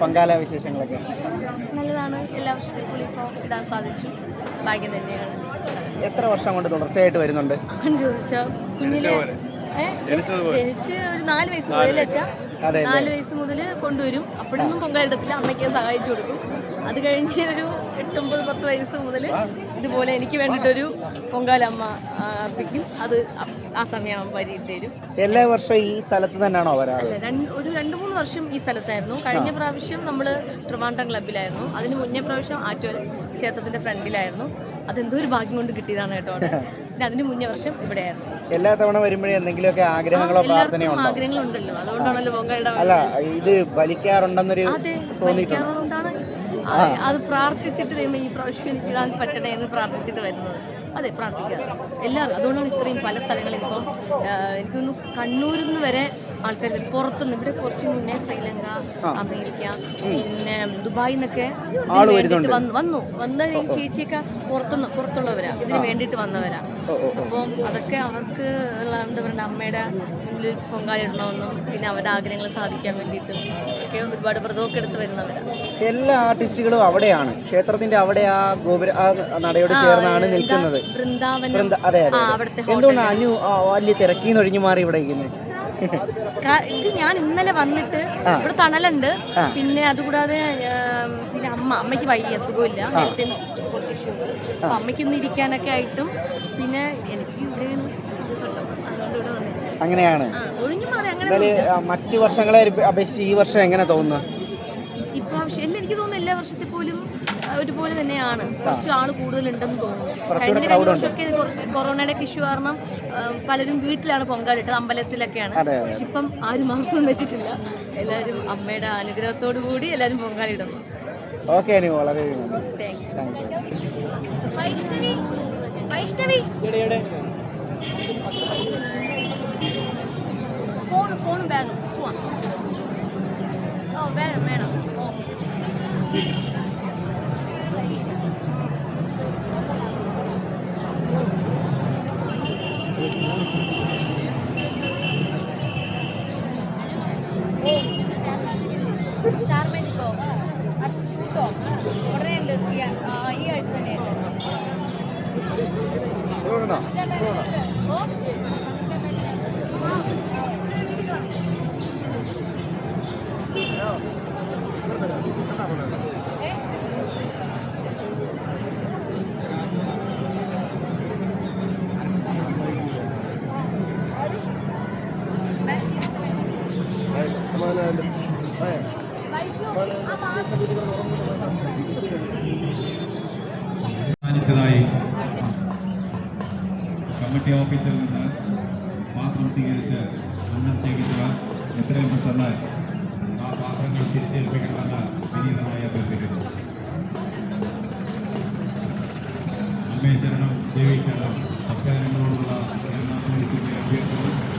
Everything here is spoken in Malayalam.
പൊങ്കാല വിശേഷങ്ങളൊക്കെ? നല്ലതാണ്. എല്ലാ വർഷത്തിൽ ഇപ്പോൾ ഇടാൻ സാധിച്ചു. ഭാഗ്യം തന്നെയാണ്. എത്ര വർഷം കൊണ്ട് തുടർച്ചയായിട്ട് വരുന്നുണ്ട്? ചോദിച്ചാൽ കുഞ്ഞിലെ? ജനിച്ച് ഒരു നാല് വയസ്സ് മുതൽ വെച്ചാൽ അതെ നാല് വയസ്സ് മുതൽ കൊണ്ടുവരും. അപ്പോഴൊന്നും പൊങ്കാലിടത്തില്ല അമ്മയ്ക്ക് സഹായിച്ചു കൊടുക്കും. അത് കഴിഞ്ഞ് ഒരു എട്ടൊമ്പത് പത്ത് വയസ്സ് മുതൽ ഇതുപോലെ എനിക്ക് വേണ്ടിയിട്ടൊരു പൊങ്കാലമ്മ അർപ്പിക്കും. അത് ആ സമയം വരി തരും. എല്ലാ വർഷവും ഈ സ്ഥലത്ത് തന്നെയാണോ വരാറ്? അല്ല ഒരു രണ്ട് മൂന്ന് വർഷം ഈ സ്ഥലത്തായിരുന്നു. കഴിഞ്ഞ പ്രാവശ്യം നമ്മൾ ട്രിവാൻഡ്രം ക്ലബ്ബിലായിരുന്നു. അതിന് മുന്നേ പ്രാവശ്യം ആറ്റുവൽ ക്ഷേത്രത്തിന്റെ ഫ്രണ്ടിലായിരുന്നു. അതെന്തോ ഒരു ഭാഗ്യം കൊണ്ട് കിട്ടിയതാണ് കേട്ടോ പിന്നെ അതിന് മുന്നേ വർഷം ഇവിടെയായിരുന്നു. എല്ലാ തവണ വരുമ്പോഴേ എന്തെങ്കിലുമൊക്കെ ആഗ്രഹങ്ങളോ പ്രാർത്ഥനയോ ആഗ്രഹങ്ങളുണ്ടല്ലോ. അതുകൊണ്ടാണല്ലോ പൊങ്കയുടെ അല്ല ഇത് വലിക്കാറുണ്ടെന്നൊരു തോന്നിയിട്ടുണ്ടാണ് അത് പ്രാർത്ഥിച്ചിട്ട് ദൈവം ഈ പ്രാവശ്യം എനിക്ക് ഇടാൻ പറ്റണേ എന്ന് പ്രാർത്ഥിച്ചിട്ട് വരുന്നത്. അതെ പ്രാർത്ഥിക്കുക. എല്ലാവരും അതുകൊണ്ടാണ് ഇത്രയും പല സ്ഥലങ്ങളിൽ ഇപ്പം എനിക്കൊന്ന് കണ്ണൂരിൽ നിന്ന് വരെ ആൾക്കാർ. പുറത്തുനിന്ന് ഇവിടെ കുറച്ച് മുന്നേ ശ്രീലങ്ക അമേരിക്ക പിന്നെ ദുബായിൽ നിന്നൊക്കെ ഇതിന് വന്നു വന്നു. വന്ന ചേച്ചിയൊക്കെ പുറത്തുനിന്ന് പുറത്തുള്ളവരാ. ഇതിന് വേണ്ടിയിട്ട് വന്നവരാ. അപ്പോൾ അതൊക്കെ അവർക്ക് എന്താ പറയുക അമ്മയുടെ മുന്നിൽ പൊങ്കാലിടണമെന്നും പിന്നെ അവരുടെ ആഗ്രഹങ്ങൾ സാധിക്കാൻ വേണ്ടിയിട്ടും ഒക്കെ ഒരുപാട് വ്രതമൊക്കെ എടുത്ത് വരുന്നവരാണ് എല്ലാ ആർട്ടിസ്റ്റുകളും അവിടെയാണ്. ക്ഷേത്രത്തിന്റെ അവിടെ ആ ഗോപുര ആ നടയോട് ചേർന്നാണ് നിൽക്കുന്നത്. അതെ അതെ എന്തുകൊണ്ടാണ് അനു വലിയ തിരക്കീന്ന് ഒഴിഞ്ഞു മാറി ഇവിടെ ഇരിക്കുന്നത് ഇത് ഞാൻ ഇന്നലെ വന്നിട്ട്. ഇവിടെ തണലുണ്ട്. പിന്നെ അതുകൂടാതെ പിന്നെ അമ്മ അമ്മയ്ക്ക് വയ്യ സുഖമില്ല. നേരത്തെ കുറച്ച് issue ഉണ്ട്. അപ്പൊ അമ്മയ്ക്ക് ഒന്ന് ഇരിക്കാനൊക്കെ ആയിട്ടും പിന്നെ എനിക്ക് ഇവിടെ അങ്ങനെയാണ്. മറ്റു വർഷങ്ങളെ അപേക്ഷിച്ച് ഈ വർഷം എങ്ങനെ തോന്നുന്നു? ഇപ്രാവശ്യം എല്ലാം എനിക്ക് തോന്നുന്നു എല്ലാ വർഷത്തിൽ പോലും ഒരുപോലെ തന്നെയാണ്. കുറച്ച് ആൾ കൂടുതലുണ്ടെന്ന് തോന്നുന്നു. കഴിഞ്ഞ കഴിഞ്ഞ വർഷമൊക്കെ കൊറോണയുടെ ഇഷ്യൂ കാരണം പലരും വീട്ടിലാണ് പൊങ്കാലിട്ടത് അമ്പലത്തിലൊക്കെയാണ്. പക്ഷെ ഇപ്പം ആരും മാസ്കൊന്നും വെച്ചിട്ടില്ല. എല്ലാവരും അമ്മയുടെ അനുഗ്രഹത്തോടു കൂടി എല്ലാവരും പൊങ്കാലിടുന്നു. ഓക്കെ വളരെ വൈഷ്ണവി ഫോൺ ഫോൺ ബാഗ് പോവാം. ഏ? വൈഷ്ണു కమిటీ ఆఫీసర్లు సార్ பாத்திரம் சீகரித்த அண்ணன் சேகரித்தவர் எத்தனை பேர் சொன்னார். நான் பாத்திரங்கள் திருச்சி இருப்பீர்கள் வந்தால் பெரியதனாயா பேசுகிறேன் அம்மே சரணம் தேவி சரணம். சத்யாரங்களோடு உள்ள அபியர்த்தோம்